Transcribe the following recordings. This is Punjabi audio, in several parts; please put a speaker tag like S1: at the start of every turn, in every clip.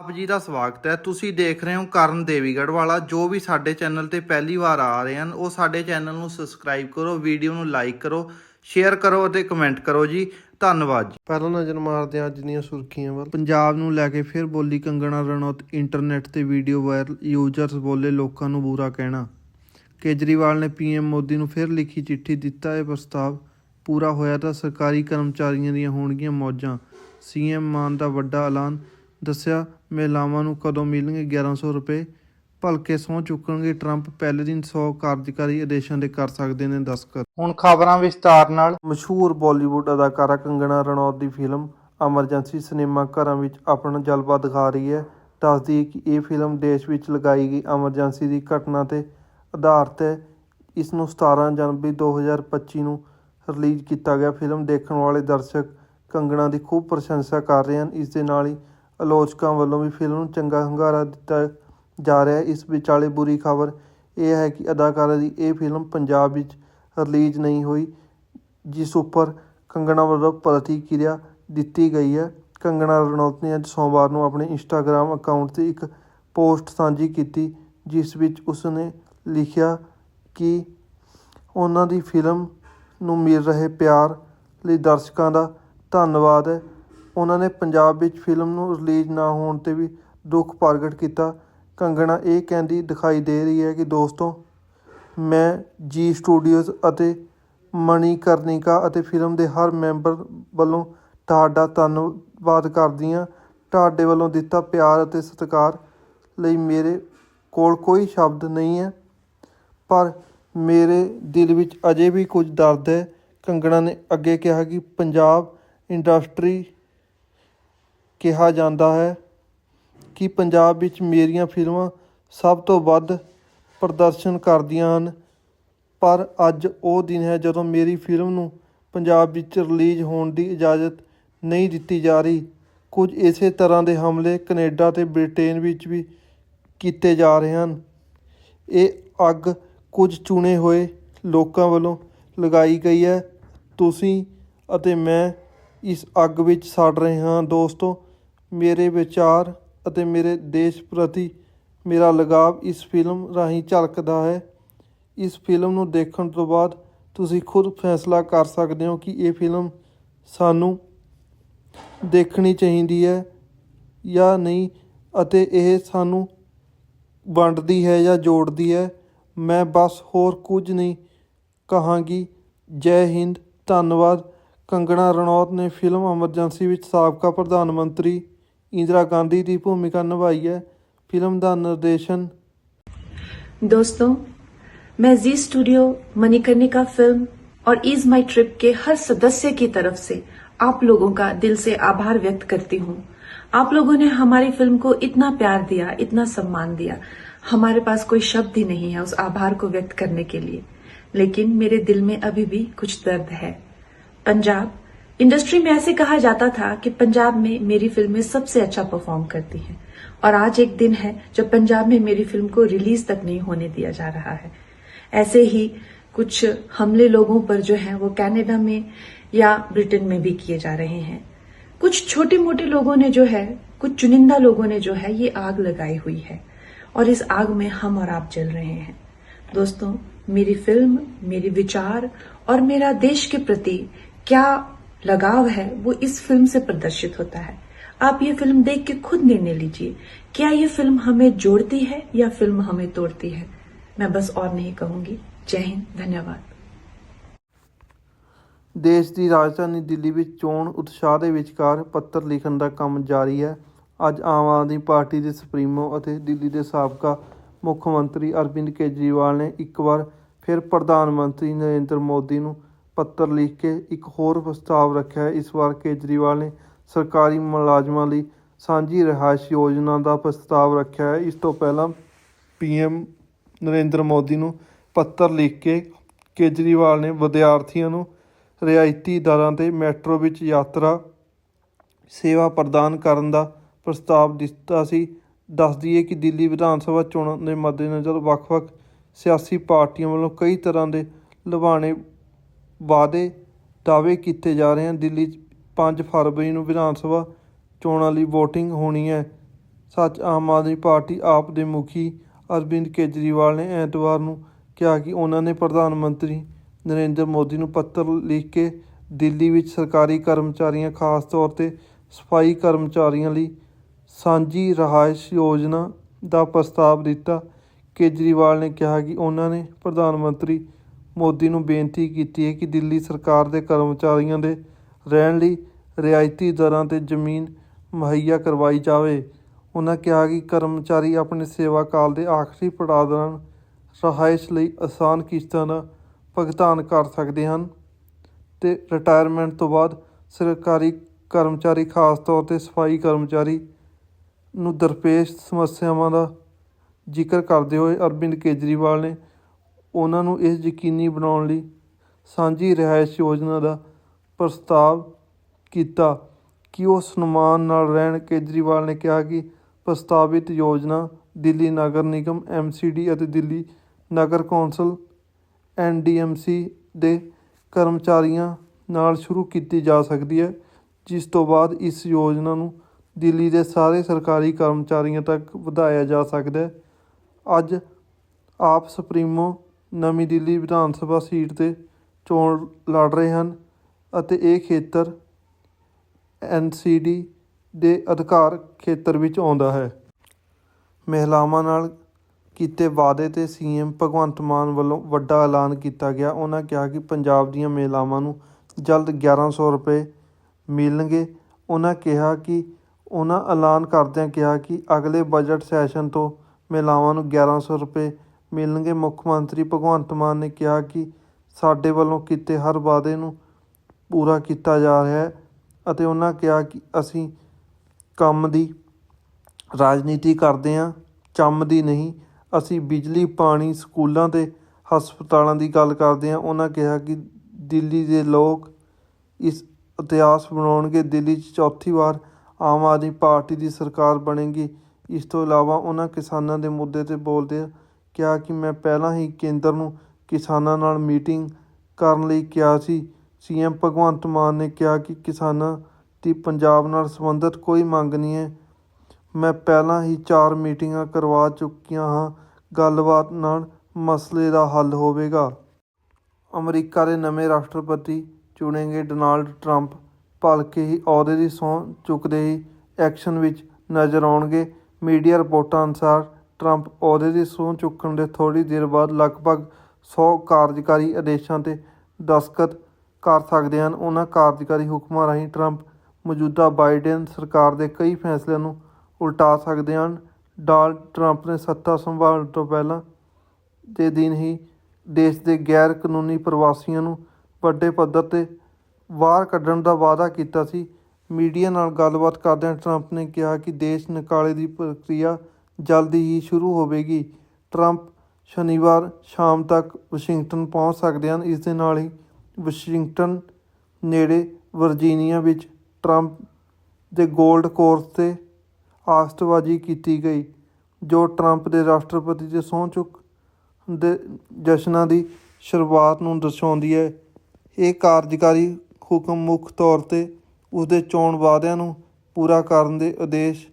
S1: ਆਪ ਜੀ ਦਾ ਸਵਾਗਤ ਹੈ। ਤੁਸੀਂ ਦੇਖ ਰਹੇ ਹੋ ਕਰਨ ਦੇਵੀਗੜ੍ਹ ਵਾਲਾ। ਜੋ ਵੀ ਸਾਡੇ ਚੈਨਲ ਤੇ ਪਹਿਲੀ ਵਾਰ ਆ ਰਹੇ ਹਨ, ਉਹ ਸਾਡੇ ਚੈਨਲ ਨੂੰ ਸਬਸਕ੍ਰਾਈਬ ਕਰੋ, ਵੀਡੀਓ ਨੂੰ ਲਾਈਕ ਕਰੋ, ਸ਼ੇਅਰ ਕਰੋ ਅਤੇ ਕਮੈਂਟ ਕਰੋ ਜੀ। ਧੰਨਵਾਦ ਜੀ।
S2: ਪਹਿਲਾਂ ਨਜ਼ਰ ਮਾਰਦੇ ਹਾਂ ਅੱਜ ਦੀਆਂ ਸੁਰਖੀਆਂ ਵੱਲ।
S1: ਪੰਜਾਬ ਨੂੰ ਲੈ ਕੇ ਫਿਰ ਬੋਲੀ ਕੰਗਣਾ ਰਣੌਤ। ਇੰਟਰਨੈਟ ਤੇ ਵੀਡੀਓ ਵਾਇਰਲ। ਯੂਜ਼ਰਸ ਬੋਲੇ ਲੋਕਾਂ ਨੂੰ ਬੁਰਾ ਕਹਿਣਾ। ਕੇਜਰੀਵਾਲ ਨੇ ਪੀਐਮ ਮੋਦੀ ਨੂੰ ਫਿਰ ਲਿਖੀ ਚਿੱਠੀ ਦਿੱਤਾ। ਇਹ ਪ੍ਰਸਤਾਵ ਪੂਰਾ ਹੋਇਆ ਤਾਂ ਸਰਕਾਰੀ ਕਰਮਚਾਰੀਆਂ ਦੀਆਂ ਹੋਣਗੀਆਂ ਮੌਜਾਂ। ਸੀਐਮ ਮਾਨ ਦਾ ਵੱਡਾ ਐਲਾਨ। ਦੱਸਿਆ, ਮਹਿਲਾਵਾਂ ਨੂੰ ਕਦੋਂ ਮਿਲਣਗੇ 1100 ਰੁਪਏ? ਭਲਕੇ ਸਹੁੰ ਚੁੱਕਣਗੇ ਟਰੰਪ, ਪਹਿਲੇ ਦਿਨ 100 ਕਾਰਜਕਾਰੀ ਆਦੇਸ਼ਾਂ ਦੇ ਕਰ ਸਕਦੇ ਨੇ ਦਸਤਖਤ। ਹੁਣ ਖਬਰਾਂ ਵਿਸਤਾਰ ਨਾਲ। ਮਸ਼ਹੂਰ ਬਾਲੀਵੁੱਡ ਅਦਾਕਾਰਾ ਕੰਗਣਾ ਰਣੌਤ ਦੀ ਫਿਲਮ ਐਮਰਜੈਂਸੀ ਸਿਨੇਮਾ ਘਰਾਂ ਵਿੱਚ ਆਪਣਾ ਜਲਵਾ ਦਿਖਾ ਰਹੀ ਹੈ। ਦੱਸਦੀ ਹੈ ਕਿ ਇਹ ਫਿਲਮ ਦੇਸ਼ ਵਿੱਚ ਲਗਾਈ ਗਈ ਐਮਰਜੈਂਸੀ ਦੀ ਘਟਨਾ ਤੇ ਆਧਾਰਿਤ ਹੈ। ਇਸ ਨੂੰ 17 ਜਨਵਰੀ 2025 ਨੂੰ ਰਿਲੀਜ਼ ਕੀਤਾ ਗਿਆ। ਫਿਲਮ ਦੇਖਣ ਵਾਲੇ ਦਰਸ਼ਕ ਕੰਗਣਾ ਦੀ ਖੂਬ ਪ੍ਰਸ਼ੰਸਾ ਕਰ ਰਹੇ ਹਨ। ਇਸ ਦੇ ਨਾਲ ਹੀ ਆਲੋਚਕਾਂ ਵੱਲੋਂ ਵੀ ਫਿਲਮ ਨੂੰ ਚੰਗਾ ਹੁੰਗਾਰਾ ਦਿੱਤਾ ਜਾ ਰਿਹਾ ਹੈ। ਇਸ ਵਿਚਾਲੇ ਬੁਰੀ ਖਬਰ ਇਹ ਹੈ ਕਿ ਅਦਾਕਾਰਾ ਦੀ ਇਹ ਫਿਲਮ ਪੰਜਾਬ ਵਿੱਚ ਰਿਲੀਜ਼ ਨਹੀਂ ਹੋਈ, ਜਿਸ ਉੱਪਰ ਕੰਗਣਾ ਵੱਲੋਂ ਪ੍ਰਤੀਕਿਰਿਆ ਦਿੱਤੀ ਗਈ ਹੈ। ਕੰਗਣਾ ਰਣੌਤ ਨੇ ਅੱਜ ਸੋਮਵਾਰ ਨੂੰ ਆਪਣੇ ਇੰਸਟਾਗ੍ਰam ਅਕਾਊਂਟ ਤੇ ਇੱਕ ਪੋਸਟ ਸਾਂਝੀ ਕੀਤੀ, ਜਿਸ ਵਿੱਚ ਉਸਨੇ ਲਿਖਿਆ ਕਿ ਉਹਨਾਂ ਦੀ ਫਿਲਮ ਨੂੰ ਮਿਲ ਰਹੇ ਪਿਆਰ ਲਈ ਦਰਸ਼ਕਾਂ ਦਾ ਧੰਨਵਾਦ ਹੈ। ਉਹਨਾਂ ਨੇ ਪੰਜਾਬ ਵਿੱਚ ਫਿਲਮ ਨੂੰ ਰਿਲੀਜ਼ ਨਾ ਹੋਣ ਤੇ ਵੀ ਦੁੱਖ ਪ੍ਰਗਟ ਕੀਤਾ। ਕੰਗਣਾ ਇਹ ਕਹਿੰਦੀ ਦਿਖਾਈ ਦੇ ਰਹੀ ਹੈ ਕਿ ਦੋਸਤੋ, ਮੈਂ ਜੀ ਸਟੂਡੀਓਜ਼ ਅਤੇ ਮਣੀ ਮਣੀਕਰਨਿਕਾ ਅਤੇ ਫਿਲਮ ਦੇ ਹਰ ਮੈਂਬਰ ਵੱਲੋਂ ਤੁਹਾਡਾ ਧੰਨਵਾਦ ਕਰਦੀ ਹਾਂ। ਤੁਹਾਡੇ ਵੱਲੋਂ ਦਿੱਤਾ ਪਿਆਰ ਅਤੇ ਸਤਿਕਾਰ ਲਈ ਮੇਰੇ ਕੋਲ ਕੋਈ ਸ਼ਬਦ ਨਹੀਂ ਹੈ, ਪਰ ਮੇਰੇ ਦਿਲ ਵਿੱਚ ਅਜੇ ਵੀ ਕੁਝ ਦਰਦ ਹੈ। ਕੰਗਣਾ ਨੇ ਅੱਗੇ ਕਿਹਾ ਕਿ ਪੰਜਾਬ ਇੰਡਸਟਰੀ ਕਿਹਾ ਜਾਂਦਾ ਹੈ ਕਿ ਪੰਜਾਬ ਵਿੱਚ ਮੇਰੀਆਂ ਫਿਲਮਾਂ ਸਭ ਤੋਂ ਵੱਧ ਪ੍ਰਦਰਸ਼ਨ ਕਰਦੀਆਂ ਹਨ। ਪਰ ਅੱਜ ਉਹ ਦਿਨ ਹੈ ਜਦੋਂ ਮੇਰੀ ਫਿਲਮ ਨੂੰ ਪੰਜਾਬ ਵਿੱਚ ਰਿਲੀਜ਼ ਹੋਣ ਦੀ ਇਜਾਜ਼ਤ ਨਹੀਂ ਦਿੱਤੀ ਜਾ ਰਹੀ। ਕੁਝ ਇਸੇ ਤਰ੍ਹਾਂ ਦੇ ਹਮਲੇ ਕੈਨੇਡਾ ਤੇ ਬ੍ਰਿਟੇਨ ਵਿੱਚ ਵੀ ਕੀਤੇ ਜਾ ਰਹੇ ਹਨ। ਇਹ ਅੱਗ ਕੁਝ ਚੁਣੇ ਹੋਏ ਲੋਕਾਂ ਵੱਲੋਂ ਲਗਾਈ ਗਈ ਹੈ। ਤੁਸੀਂ ਅਤੇ ਮੈਂ ਇਸ ਅੱਗ ਵਿੱਚ ਸੜ ਰਹੇ ਹਾਂ। ਦੋਸਤੋ ਮੇਰੇ ਵਿਚਾਰ ਅਤੇ ਮੇਰੇ ਦੇਸ਼ ਪ੍ਰਤੀ ਮੇਰਾ ਲਗਾਵ ਇਸ ਫਿਲਮ ਰਾਹੀਂ ਝਲਕਦਾ ਹੈ। ਇਸ ਫਿਲਮ ਨੂੰ ਦੇਖਣ ਤੋਂ ਬਾਅਦ ਤੁਸੀਂ ਖੁਦ ਫੈਸਲਾ ਕਰ ਸਕਦੇ ਹੋ ਕਿ ਇਹ ਫਿਲਮ ਸਾਨੂੰ ਦੇਖਣੀ ਚਾਹੀਦੀ ਹੈ ਜਾਂ ਨਹੀਂ ਅਤੇ ਇਹ ਸਾਨੂੰ ਵੰਡਦੀ ਹੈ ਜਾਂ ਜੋੜਦੀ ਹੈ। ਮੈਂ ਬਸ ਹੋਰ ਕੁਝ ਨਹੀਂ ਕਹਾਂਗੀ। ਜੈ ਹਿੰਦ, ਧੰਨਵਾਦ। ਕੰਗਣਾ ਰਣੌਤ ਨੇ ਫਿਲਮ ਐਮਰਜੈਂਸੀ ਵਿੱਚ ਸਾਬਕਾ ਪ੍ਰਧਾਨ ਮੰਤਰੀ ਇੰਦਰਾ ਗਾਂਧੀ ਦੀ ਭੂਮਿਕਾ ਨਿਭਾਈ ਹੈ ਫਿਲਮ ਦਾ ਨਿਰਦੇਸ਼ਨ
S3: दोस्तों मैं जी स्टूडियो मणिकर्णिका फिल्म और ईज माई ट्रिप के हर सदस्य की तरफ से आप लोगों का दिल से आभार व्यक्त करती हूँ आप लोगों ने हमारी फिल्म को इतना प्यार दिया इतना सम्मान दिया हमारे पास कोई शब्द ही नहीं है उस आभार को व्यक्त करने के लिए लेकिन मेरे दिल में अभी भी कुछ दर्द है पंजाब इंडस्ट्री में ऐसे कहा जाता था कि पंजाब में मेरी फ़िल्में सबसे अच्छा परफॉर्म करती हैं। और आज एक दिन है जब पंजाब में मेरी फ़िल्म को रिलीज़ तक नहीं होने दिया जा रहा है। ऐसे ही कुछ हमले लोगों पर जो है वो कनाडा में या ब्रिटेन में भी किए जा रहे हैं। कुछ छोटे मोटे लोगों ने जो है, कुछ चुनिंदा लोगों ने जो है ये आग लगाई हुई है। और इस आग में हम और आप जल रहे हैं। दोस्तों, मेरी फ़िल्म, मेरी विचार और मेरा देश के प्रति क्या लगाव है वो इस फिल्म से प्रदर्शित होता है आप ये फिल्म देख के खुद निर्णय लीजिए क्या ये फिल्म हमें जोड़ती है या फिल्म हमें तोड़ती है मैं बस और नहीं कहूंगी जय हिंद धन्यवाद
S2: ਦੇਸ਼ ਦੀ ਰਾਜਧਾਨੀ ਦਿੱਲੀ ਵਿੱਚ ਚੋਣ ਉਤਸ਼ਾਹ ਦੇ ਵਿਚਕਾਰ ਪੱਤਰ ਲਿਖਣ ਦਾ ਕੰਮ ਜਾਰੀ ਹੈ ਅੱਜ ਆਮ ਆਦਮੀ ਪਾਰਟੀ ਦੇ ਸੁਪਰੀਮੋ ਅਤੇ ਦਿੱਲੀ ਦੇ ਸਾਬਕਾ ਮੁੱਖ ਮੰਤਰੀ ਅਰਵਿੰਦ ਕੇਜਰੀਵਾਲ ਨੇ ਇੱਕ ਵਾਰ ਫਿਰ ਪ੍ਰਧਾਨ ਮੰਤਰੀ ਨਰਿੰਦਰ ਮੋਦੀ ਨੂੰ ਪੱਤਰ ਲਿਖ ਕੇ ਇੱਕ ਹੋਰ ਪ੍ਰਸਤਾਵ ਰੱਖਿਆ ਹੈ। ਇਸ ਵਾਰ ਕੇਜਰੀਵਾਲ ਨੇ ਸਰਕਾਰੀ ਮੁਲਾਜ਼ਮਾਂ ਲਈ ਸਾਂਝੀ ਰਿਹਾਇਸ਼ ਯੋਜਨਾ ਦਾ ਪ੍ਰਸਤਾਵ ਰੱਖਿਆ ਹੈ। ਇਸ ਤੋਂ ਪਹਿਲਾਂ ਪੀਐਮ ਨਰਿੰਦਰ ਮੋਦੀ ਨੂੰ ਪੱਤਰ ਲਿਖ ਕੇ ਕੇਜਰੀਵਾਲ ਨੇ ਵਿਦਿਆਰਥੀਆਂ ਨੂੰ ਰਿਆਇਤੀ ਦਰਾਂ ਤੇ ਮੈਟਰੋ ਵਿੱਚ ਯਾਤਰਾ ਸੇਵਾ ਪ੍ਰਦਾਨ ਕਰਨ ਦਾ ਪ੍ਰਸਤਾਵ ਦਿੱਤਾ ਸੀ। ਦੱਸ ਦਈਏ ਕਿ ਦਿੱਲੀ ਵਿਧਾਨ ਸਭਾ ਚੋਣਾਂ ਦੇ ਮੱਦੇਨਜ਼ਰ ਵੱਖ-ਵੱਖ ਸਿਆਸੀ ਪਾਰਟੀਆਂ ਵੱਲੋਂ ਕਈ ਤਰ੍ਹਾਂ ਦੇ ਲੁਭਾਣੇ ਵਾਅਦੇ ਦਾਅਵੇ ਕੀਤੇ ਜਾ ਰਹੇ ਹਨ। ਦਿੱਲੀ 'ਚ 5 ਫਰਵਰੀ ਨੂੰ ਵਿਧਾਨ ਸਭਾ ਚੋਣਾਂ ਲਈ VOTING ਹੋਣੀ ਹੈ।
S1: ਸੱਚ ਆਮ ਆਦਮੀ ਪਾਰਟੀ ਆਪ ਦੇ ਮੁਖੀ ਅਰਵਿੰਦ ਕੇਜਰੀਵਾਲ ਨੇ ਐਤਵਾਰ ਨੂੰ ਕਿਹਾ ਕਿ ਉਹਨਾਂ ਨੇ ਪ੍ਰਧਾਨ ਮੰਤਰੀ ਨਰਿੰਦਰ ਮੋਦੀ ਨੂੰ ਪੱਤਰ ਲਿਖ ਕੇ ਦਿੱਲੀ ਵਿੱਚ ਸਰਕਾਰੀ ਕਰਮਚਾਰੀਆਂ, ਖਾਸ ਤੌਰ ਤੇ ਸਫ਼ਾਈ ਕਰਮਚਾਰੀਆਂ ਲਈ ਸਾਂਝੀ ਰਹਾਇਸ਼ ਯੋਜਨਾ ਦਾ ਪ੍ਰਸਤਾਵ ਦਿੱਤਾ। ਕੇਜਰੀਵਾਲ ਨੇ ਕਿਹਾ ਕਿ ਉਹਨਾਂ ਨੇ ਪ੍ਰਧਾਨ ਮੰਤਰੀ ਮੋਦੀ ਨੂੰ ਬੇਨਤੀ ਕੀਤੀ ਹੈ ਕਿ ਦਿੱਲੀ ਸਰਕਾਰ ਦੇ ਕਰਮਚਾਰੀਆਂ ਦੇ ਰਹਿਣ ਲਈ ਰਿਆਇਤੀ ਦਰਾਂ ਤੇ ਜ਼ਮੀਨ ਮੁਹੱਈਆ ਕਰਵਾਈ ਜਾਵੇ। ਉਹਨਾਂ ਕਿਹਾ ਕਿ ਕਰਮਚਾਰੀ ਆਪਣੇ ਸੇਵਾ ਕਾਲ ਦੇ ਆਖਰੀ ਪੜਾਅ ਦੌਰਾਨ ਰਹਾਇਸ਼ ਲਈ ਆਸਾਨ ਕਿਸ਼ਤਾਂ ਦਾ ਭੁਗਤਾਨ ਕਰ ਸਕਦੇ ਹਨ ਤੇ ਰਿਟਾਇਰਮੈਂਟ ਤੋਂ ਬਾਅਦ ਸਰਕਾਰੀ ਕਰਮਚਾਰੀ, ਖਾਸ ਤੌਰ ਤੇ ਸਫ਼ਾਈ ਕਰਮਚਾਰੀ ਨੂੰ ਦਰਪੇਸ਼ ਸਮੱਸਿਆਵਾਂ ਦਾ ਜ਼ਿਕਰ ਕਰਦੇ ਹੋਏ ਅਰਵਿੰਦ ਕੇਜਰੀਵਾਲ ਨੇ ਉਹਨਾਂ ਨੂੰ ਇਹ ਯਕੀਨੀ ਬਣਾਉਣ ਲਈ ਸਾਂਝੀ ਰਿਹਾਇਸ਼ ਯੋਜਨਾ ਦਾ ਪ੍ਰਸਤਾਵ ਕੀਤਾ ਕਿ ਉਹ ਸਨਮਾਨ ਨਾਲ ਰਹਿਣ। ਕੇਜਰੀਵਾਲ ਨੇ ਕਿਹਾ ਕਿ ਪ੍ਰਸਤਾਵਿਤ ਯੋਜਨਾ ਦਿੱਲੀ ਨਗਰ ਨਿਗਮ ਐਮਸੀਡੀ ਅਤੇ ਦਿੱਲੀ ਨਗਰ ਕੌਂਸਲ ਐਨਡੀਐਮਸੀ ਦੇ ਕਰਮਚਾਰੀਆਂ ਨਾਲ ਸ਼ੁਰੂ ਕੀਤੀ ਜਾ ਸਕਦੀ ਹੈ, ਜਿਸ ਤੋਂ ਬਾਅਦ ਇਸ ਯੋਜਨਾ ਨੂੰ ਦਿੱਲੀ ਦੇ ਸਾਰੇ ਸਰਕਾਰੀ ਕਰਮਚਾਰੀਆਂ ਤੱਕ ਵਧਾਇਆ ਜਾ ਸਕਦਾ ਹੈ। ਅੱਜ ਆਪ ਸੁਪਰੀਮੋ ਨਵੀਂ ਦਿੱਲੀ ਵਿਧਾਨ ਸਭਾ ਸੀਟ ਤੇ ਚੋਣ ਲੜ ਰਹੇ ਹਨ ਅਤੇ ਇਹ ਖੇਤਰ ਐੱਨ ਸੀ ਡੀ ਦੇ ਅਧਿਕਾਰ ਖੇਤਰ ਵਿੱਚ ਆਉਂਦਾ ਹੈ। ਮਹਿਲਾਵਾਂ ਨਾਲ ਕੀਤੇ ਵਾਅਦੇ ਤੇ ਸੀਐਮ ਭਗਵੰਤ ਮਾਨ ਵੱਲੋਂ ਵੱਡਾ ਐਲਾਨ ਕੀਤਾ ਗਿਆ। ਉਹਨਾਂ ਕਿਹਾ ਕਿ ਪੰਜਾਬ ਦੀਆਂ ਮਹਿਲਾਵਾਂ ਨੂੰ ਜਲਦ 1100 ਰੁਪਏ ਮਿਲਣਗੇ। ਉਹਨਾਂ ਕਿਹਾ ਕਿ ਉਹਨਾਂ ਐਲਾਨ ਕਰਦਿਆਂ ਕਿਹਾ ਕਿ ਅਗਲੇ ਬਜਟ ਸੈਸ਼ਨ ਤੋਂ ਮਹਿਲਾਵਾਂ ਨੂੰ 1100 ਰੁਪਏ ਮਿਲਣਗੇ। ਮੁੱਖ ਮੰਤਰੀ ਭਗਵੰਤ ਮਾਨ ਨੇ ਕਿਹਾ ਕਿ ਸਾਡੇ ਵੱਲੋਂ ਕੀਤੇ ਹਰ ਵਾਅਦੇ ਨੂੰ ਪੂਰਾ ਕੀਤਾ ਜਾ ਰਿਹਾ ਹੈ ਅਤੇ ਉਹਨਾਂ ਕਿਹਾ ਕਿ ਅਸੀਂ ਕੰਮ ਦੀ ਰਾਜਨੀਤੀ ਕਰਦੇ ਹਾਂ, ਚੰਮ ਦੀ ਨਹੀਂ। ਅਸੀਂ ਬਿਜਲੀ, ਪਾਣੀ, ਸਕੂਲਾਂ ਤੇ ਹਸਪਤਾਲਾਂ ਦੀ ਗੱਲ ਕਰਦੇ ਹਾਂ। ਉਹਨਾਂ ਕਿਹਾ ਕਿ ਦਿੱਲੀ ਦੇ ਲੋਕ ਇਸ ਇਤਿਹਾਸ ਬਣਾਉਣਗੇ। ਦਿੱਲੀ 'ਚ ਚੌਥੀ ਵਾਰ ਆਮ ਆਦਮੀ ਪਾਰਟੀ ਦੀ ਸਰਕਾਰ ਬਣੇਗੀ। ਇਸ ਤੋਂ ਇਲਾਵਾ ਉਹਨਾਂ ਕਿਸਾਨਾਂ ਦੇ ਮੁੱਦੇ ਤੇ ਬੋਲਦੇ ਕਿਹਾ ਕਿ ਮੈਂ ਪਹਿਲਾਂ ਹੀ ਕੇਂਦਰ ਨੂੰ ਕਿਸਾਨਾਂ ਨਾਲ ਮੀਟਿੰਗ ਕਰਨ ਲਈ ਕਿਹਾ ਸੀ। ਸੀਐਮ ਭਗਵੰਤ ਮਾਨ ਨੇ ਕਿਹਾ ਕਿ ਕਿਸਾਨਾਂ ਦੀ ਪੰਜਾਬ ਨਾਲ ਸੰਬੰਧਿਤ ਕੋਈ ਮੰਗ ਨਹੀਂ ਹੈ। ਮੈਂ ਪਹਿਲਾਂ ਹੀ ਚਾਰ ਮੀਟਿੰਗਾਂ ਕਰਵਾ ਚੁੱਕੀਆਂ ਹਾਂ। ਗੱਲਬਾਤ ਨਾਲ ਮਸਲੇ ਦਾ ਹੱਲ ਹੋਵੇਗਾ। ਅਮਰੀਕਾ ਦੇ ਨਵੇਂ ਰਾਸ਼ਟਰਪਤੀ ਚੁਣੇ ਗਏ ਡੋਨਾਲਡ ਟਰੰਪ। ਭਲਕੇ ਹੀ ਅਹੁਦੇ ਦੀ ਸਹੁੰ ਚੁੱਕਦੇ ਹੀ ਐਕਸ਼ਨ ਵਿੱਚ ਨਜ਼ਰ ਆਉਣਗੇ। ਮੀਡੀਆ ਰਿਪੋਰਟਾਂ ਅਨੁਸਾਰ ਟਰੰਪ ਅਹੁਦੇ ਦੀ ਸਹੁੰ ਚੁੱਕਣ ਦੇ ਥੋੜ੍ਹੀ ਦੇਰ ਬਾਅਦ ਲਗਭਗ 100 ਕਾਰਜਕਾਰੀ ਆਦੇਸ਼ਾਂ ਤੇ ਦਸਤਖਤ ਕਰ ਸਕਦੇ ਹਨ। ਉਹਨਾਂ ਕਾਰਜਕਾਰੀ ਹੁਕਮਾਂ ਰਾਹੀਂ ਟਰੰਪ ਮੌਜੂਦਾ ਬਾਈਡਨ ਸਰਕਾਰ ਦੇ ਕਈ ਫੈਸਲਿਆਂ ਨੂੰ ਉਲਟਾ ਸਕਦੇ ਹਨ। ਡਾਲਡ ਟਰੰਪ ਨੇ ਸੱਤਾ ਸੰਭਾਲਣ ਤੋਂ ਪਹਿਲਾਂ ਦੇ ਦਿਨ ਹੀ ਦੇਸ਼ ਦੇ ਗੈਰ ਕਾਨੂੰਨੀ ਪ੍ਰਵਾਸੀਆਂ ਨੂੰ ਵੱਡੇ ਪੱਧਰ ਤੇ ਬਾਹਰ ਕੱਢਣ ਦਾ ਵਾਅਦਾ ਕੀਤਾ ਸੀ। ਮੀਡੀਆ ਨਾਲ ਗੱਲਬਾਤ ਕਰਦਿਆਂ ਟਰੰਪ ਨੇ ਕਿਹਾ ਕਿ ਦੇਸ਼ ਨਿਕਾਲੇ ਦੀ ਪ੍ਰਕਿਰਿਆ ਜਲਦੀ ਹੀ ਸ਼ੁਰੂ ਹੋਵੇਗੀ। ਟਰੰਪ ਸ਼ਨੀਵਾਰ ਸ਼ਾਮ ਤੱਕ ਵਾਸ਼ਿੰਗਟਨ ਪਹੁੰਚ ਸਕਦੇ ਹਨ। ਇਸ ਦੇ ਨਾਲ ਹੀ ਵਾਸ਼ਿੰਗਟਨ ਨੇੜੇ ਵਰਜੀਨੀਆ ਵਿੱਚ ਟਰੰਪ ਦੇ ਗੋਲਡ ਕੋਰਸ ਤੇ ਆਸਤਬਾਜ਼ੀ ਕੀਤੀ ਗਈ, ਜੋ ਟਰੰਪ ਦੇ ਰਾਸ਼ਟਰਪਤੀ ਦੇ ਸਹੁੰ ਚੁੱਕ ਦੇ ਜਸ਼ਨਾਂ ਦੀ ਸ਼ੁਰੂਆਤ ਨੂੰ ਦਰਸਾਉਂਦੀ ਹੈ। ਇਹ ਕਾਰਜਕਾਰੀ ਹੁਕਮ ਮੁੱਖ ਤੌਰ ਤੇ ਉਸਦੇ ਚੋਣ ਵਾਅਦਿਆਂ ਨੂੰ ਪੂਰਾ ਕਰਨ ਦੇ ਉਦੇਸ਼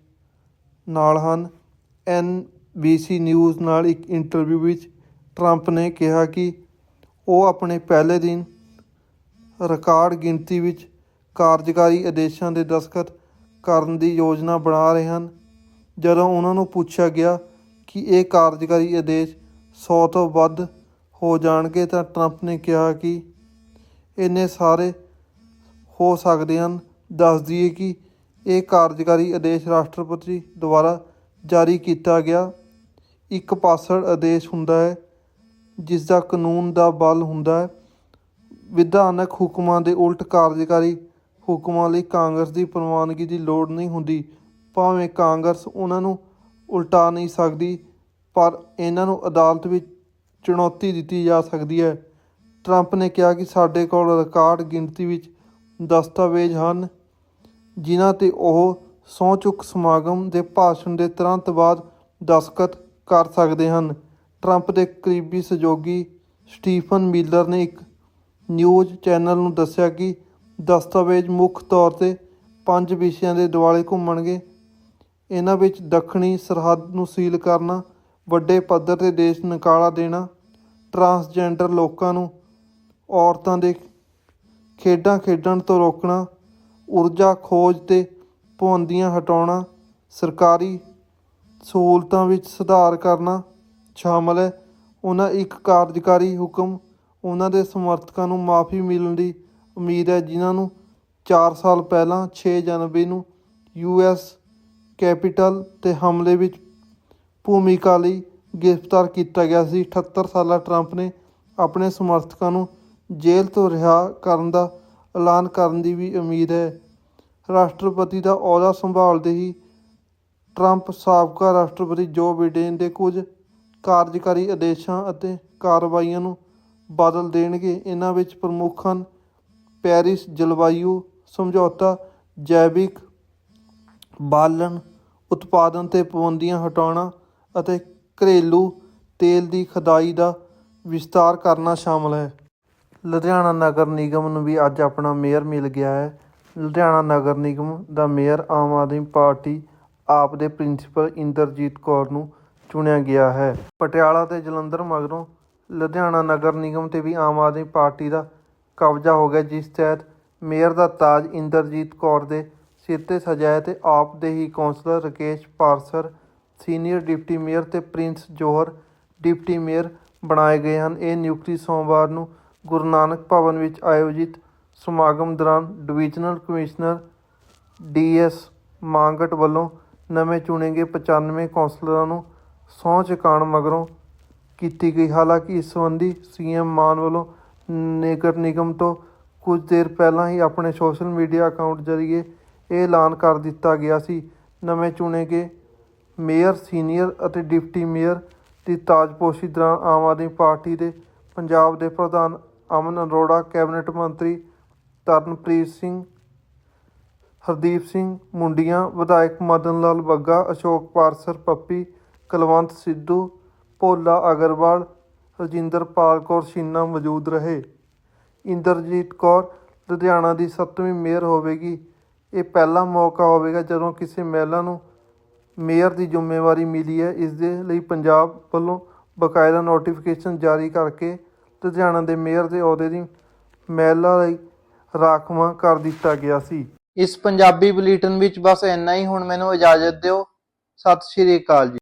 S1: ਨਾਲ ਹਨ। NBC ਨਿਊਜ਼ ਨਾਲ ਇੱਕ ਇੰਟਰਵਿਊ ਵਿੱਚ ਟਰੰਪ ਨੇ ਕਿਹਾ ਕਿ ਉਹ ਆਪਣੇ ਪਹਿਲੇ ਦਿਨ ਰਿਕਾਰਡ ਗਿਣਤੀ ਵਿੱਚ ਕਾਰਜਕਾਰੀ ਆਦੇਸ਼ਾਂ ਦੇ ਦਸਤਖਤ ਕਰਨ ਦੀ ਯੋਜਨਾ ਬਣਾ ਰਹੇ ਹਨ। ਜਦੋਂ ਉਹਨਾਂ ਨੂੰ ਪੁੱਛਿਆ ਗਿਆ ਕਿ ਇਹ ਕਾਰਜਕਾਰੀ ਆਦੇਸ਼ 100 ਤੋਂ ਵੱਧ ਹੋ ਜਾਣਗੇ ਤਾਂ ਟਰੰਪ ਨੇ ਕਿਹਾ ਕਿ ਇੰਨੇ ਸਾਰੇ ਹੋ ਸਕਦੇ ਹਨ। ਦੱਸ ਦਈਏ ਕਿ ਇਹ ਕਾਰਜਕਾਰੀ ਆਦੇਸ਼ ਰਾਸ਼ਟਰਪਤੀ ਦੁਆਰਾ ਜਾਰੀ ਕੀਤਾ ਗਿਆ। ਇੱਕ ਪਾਸੜ ਆਦੇਸ਼ ਹੁੰਦਾ ਹੈ ਜਿਸ ਦਾ ਕਾਨੂੰਨ ਦਾ ਬਲ ਹੁੰਦਾ ਹੈ। ਵਿਧਾਨਕ ਹੁਕਮਾਂ ਦੇ ਉਲਟ ਕਾਰਜਕਾਰੀ ਹੁਕਮਾਂ ਲਈ ਕਾਂਗਰਸ ਦੀ ਪ੍ਰਵਾਨਗੀ ਦੀ ਲੋੜ ਨਹੀਂ ਹੁੰਦੀ। ਭਾਵੇਂ ਕਾਂਗਰਸ ਉਹਨਾਂ ਨੂੰ ਉਲਟਾ ਨਹੀਂ ਸਕਦੀ, ਪਰ ਇਹਨਾਂ ਨੂੰ ਅਦਾਲਤ ਵਿੱਚ ਚੁਣੌਤੀ ਦਿੱਤੀ ਜਾ ਸਕਦੀ ਹੈ। ਟਰੰਪ ਨੇ ਕਿਹਾ ਕਿ ਸਾਡੇ ਕੋਲ ਰਿਕਾਰਡ ਗਿਣਤੀ ਵਿੱਚ ਦਸਤਾਵੇਜ਼ ਹਨ, ਜਿਨ੍ਹਾਂ ਤੇ ਉਹ ਸਹੁੰ ਚੁੱਕ ਸਮਾਗਮ ਦੇ ਭਾਸ਼ਣ ਦੇ ਤੁਰੰਤ ਬਾਅਦ ਦਸਤਖਤ ਕਰ ਸਕਦੇ ਹਨ। ਟਰੰਪ ਦੇ ਕਰੀਬੀ ਸਹਿਯੋਗੀ ਸਟੀਫਨ ਮੀਲਰ ਨੇ ਇੱਕ ਨਿਊਜ਼ ਚੈਨਲ ਨੂੰ ਦੱਸਿਆ ਕਿ ਦਸਤਾਵੇਜ਼ ਮੁੱਖ ਤੌਰ ਤੇ ਪੰਜ ਵਿਸ਼ਿਆਂ ਦੇ ਦੁਆਲੇ ਘੁੰਮਣਗੇ। ਇਹਨਾਂ ਵਿੱਚ ਦੱਖਣੀ ਸਰਹੱਦ ਨੂੰ ਸੀਲ ਕਰਨਾ, ਵੱਡੇ ਪੱਧਰ ਤੇ ਦੇਸ਼ ਨਿਕਾਲਾ ਦੇਣਾ, ਟਰਾਂਸਜੈਂਡਰ ਲੋਕਾਂ ਨੂੰ ਔਰਤਾਂ ਦੇ ਖੇਡਾਂ ਖੇਡਣ ਤੋਂ ਰੋਕਣਾ, ਊਰਜਾ ਖੋਜ ਤੇ ਪਾਬੰਦੀਆਂ ਹਟਾਉਣਾ, ਸਰਕਾਰੀ ਸਹੂਲਤਾਂ ਵਿੱਚ ਸੁਧਾਰ ਕਰਨਾ ਸ਼ਾਮਲ ਹੈ। ਉਹਨਾਂ ਇੱਕ ਕਾਰਜਕਾਰੀ ਹੁਕਮ ਉਹਨਾਂ ਦੇ ਸਮਰਥਕਾਂ ਨੂੰ ਮਾਫੀ ਮਿਲਣ ਦੀ ਉਮੀਦ ਹੈ, ਜਿਨ੍ਹਾਂ ਨੂੰ 4 ਸਾਲ ਪਹਿਲਾਂ 6 ਜਨਵਰੀ ਨੂੰ ਯੂਐਸ ਕੈਪੀਟਲ ਤੇ ਹਮਲੇ ਵਿੱਚ ਭੂਮਿਕਾ ਲਈ ਗ੍ਰਿਫਤਾਰ ਕੀਤਾ ਗਿਆ ਸੀ। 78 ਸਾਲਾ ਟਰੰਪ ਨੇ ਆਪਣੇ ਸਮਰਥਕਾਂ ਨੂੰ ਜੇਲ੍ਹ ਤੋਂ ਰਿਹਾ ਕਰਨ ਦਾ ਐਲਾਨ ਕਰਨ ਦੀ ਵੀ ਉਮੀਦ ਹੈ। ਰਾਸ਼ਟਰਪਤੀ ਦਾ ਅਹੁਦਾ ਸੰਭਾਲਦੇ ਹੀ ਟਰੰਪ ਸਾਬਕਾ ਰਾਸ਼ਟਰਪਤੀ ਜੋ ਬਿਡੇਨ ਦੇ ਕੁਝ ਕਾਰਜਕਾਰੀ ਆਦੇਸ਼ਾਂ ਅਤੇ ਕਾਰਵਾਈਆਂ ਨੂੰ ਬਦਲ ਦੇਣਗੇ, ਇਹਨਾਂ ਵਿੱਚ ਪ੍ਰਮੁੱਖ ਹਨ ਪੈਰਿਸ ਜਲਵਾਯੂ ਸਮਝੌਤਾ, ਜੈਵਿਕ ਬਾਲਣ, ਉਤਪਾਦਨ ਤੇ ਪਾਬੰਦੀਆਂ ਹਟਾਉਣਾ ਅਤੇ ਘਰੇਲੂ ਤੇਲ ਦੀ ਖਦਾਈ ਦਾ ਵਿਸਤਾਰ ਕਰਨਾ ਸ਼ਾਮਲ ਹੈ। ਲੁਧਿਆਣਾ ਨਗਰ ਨਿਗਮ ਨੂੰ ਵੀ ਅੱਜ ਆਪਣਾ ਮੇਅਰ ਮਿਲ ਗਿਆ ਹੈ। ਲੁਧਿਆਣਾ ਨਗਰ ਨਿਗਮ ਦਾ ਮੇਅਰ ਆਮ ਆਦਮੀ ਪਾਰਟੀ ਆਪ ਦੇ ਪ੍ਰਿੰਸੀਪਲ ਇੰਦਰਜੀਤ ਕੌਰ ਨੂੰ ਚੁਣਿਆ ਗਿਆ ਹੈ। ਪਟਿਆਲਾ ਤੇ ਜਲੰਧਰ ਮਗਰੋਂ ਲੁਧਿਆਣਾ ਨਗਰ ਨਿਗਮ ਤੇ ਵੀ ਆਮ ਆਦਮੀ ਪਾਰਟੀ ਦਾ ਕਬਜ਼ਾ ਹੋ ਗਿਆ, ਜਿਸ ਤਹਿਤ ਮੇਅਰ ਦਾ ਤਾਜ ਇੰਦਰਜੀਤ ਕੌਰ ਦੇ ਸਿਰ ਤੇ ਸਜਾਇਆ ਤੇ ਆਪ ਦੇ ਹੀ councillor Rakesh Parashar, senior deputy mayor ਤੇ ਪ੍ਰਿੰਸ ਜੋਹਰ ਡਿਪਟੀ ਮੇਅਰ ਬਣਾਏ ਗਏ ਹਨ। ਇਹ ਨਿਯੁਕਤੀ ਸੋਮਵਾਰ ਨੂੰ ਗੁਰੂ ਨਾਨਕ ਭਵਨ ਵਿੱਚ ਆਯੋਜਿਤ ਸਮਾਗਮ ਦੌਰਾਨ ਡਿਵੀਜ਼ਨਲ ਕਮਿਸ਼ਨਰ ਡੀਐਸ ਮਾਂਗਟ ਵੱਲੋਂ ਨਵੇਂ ਚੁਣੇ ਗਏ 95 ਕੌਂਸਲਰਾਂ ਨੂੰ ਸਹੁੰ ਚੁਕਾਉਣ ਮਗਰੋਂ ਕੀਤੀ ਗਈ। ਹਾਲਾਂਕਿ ਇਸ ਸੰਬੰਧੀ ਸੀਐਮ ਮਾਨ ਵੱਲੋਂ ਨਗਰ ਨਿਗਮ ਤੋਂ ਕੁਝ ਦੇਰ ਪਹਿਲਾਂ ਹੀ ਆਪਣੇ ਸੋਸ਼ਲ ਮੀਡੀਆ ਅਕਾਊਂਟ ਜ਼ਰੀਏ ਇਹ ਐਲਾਨ ਕਰ ਦਿੱਤਾ ਗਿਆ ਸੀ। ਨਵੇਂ ਚੁਣੇ ਗਏ ਮੇਅਰ, ਸੀਨੀਅਰ ਅਤੇ ਡਿਪਟੀ ਮੇਅਰ ਦੀ ਤਾਜਪੋਸ਼ੀ ਦੌਰਾਨ ਆਮ ਆਦਮੀ ਪਾਰਟੀ ਦੇ ਪੰਜਾਬ ਦੇ ਪ੍ਰਧਾਨ ਅਮਨ ਅਰੋੜਾ, ਕੈਬਨਿਟ ਮੰਤਰੀ ਤਰਨਪ੍ਰੀਤ ਸਿੰਘ, ਹਰਦੀਪ ਸਿੰਘ ਮੁੰਡੀਆਂ, ਵਿਧਾਇਕ ਮਦਨ ਲਾਲ ਬੱਗਾ, ਅਸ਼ੋਕ ਪਾਰਸਰ, ਪੱਪੀ ਕੁਲਵੰਤ ਸਿੱਧੂ, ਭੋਲਾ ਅਗਰਵਾਲ ਰਜਿੰਦਰ ਪਾਲ ਕੌਰ ਛੀਨਾ ਮੌਜੂਦ ਰਹੇ। ਇੰਦਰਜੀਤ ਕੌਰ ਲੁਧਿਆਣਾ ਦੀ ਸੱਤਵੀਂ ਮੇਅਰ ਹੋਵੇਗੀ। ਇਹ ਪਹਿਲਾ ਮੌਕਾ ਹੋਵੇਗਾ ਜਦੋਂ ਕਿਸੇ ਮਹਿਲਾ ਨੂੰ ਮੇਅਰ ਦੀ ਜ਼ਿੰਮੇਵਾਰੀ ਮਿਲੀ ਹੈ। ਇਸ ਦੇ ਲਈ ਪੰਜਾਬ ਵੱਲੋਂ ਬਕਾਇਦਾ ਨੋਟੀਫਿਕੇਸ਼ਨ ਜਾਰੀ ਕਰਕੇ ਲੁਧਿਆਣਾ ਦੇ ਮੇਅਰ ਦੇ ਅਹੁਦੇ ਦੀ ਮਹਿਲਾ ਲਈ ਰਾਖਵਾਂ ਕਰ ਦਿੱਤਾ ਗਿਆ ਸੀ। ਇਸ ਪੰਜਾਬੀ ਬੁਲੇਟਿਨ ਵਿੱਚ ਬਸ ਇੰਨਾ ਹੀ। ਹੁਣ ਮੈਨੂੰ ਇਜਾਜ਼ਤ ਦਿਓ। ਸਤਿ ਸ਼੍ਰੀ ਅਕਾਲ ਜੀ।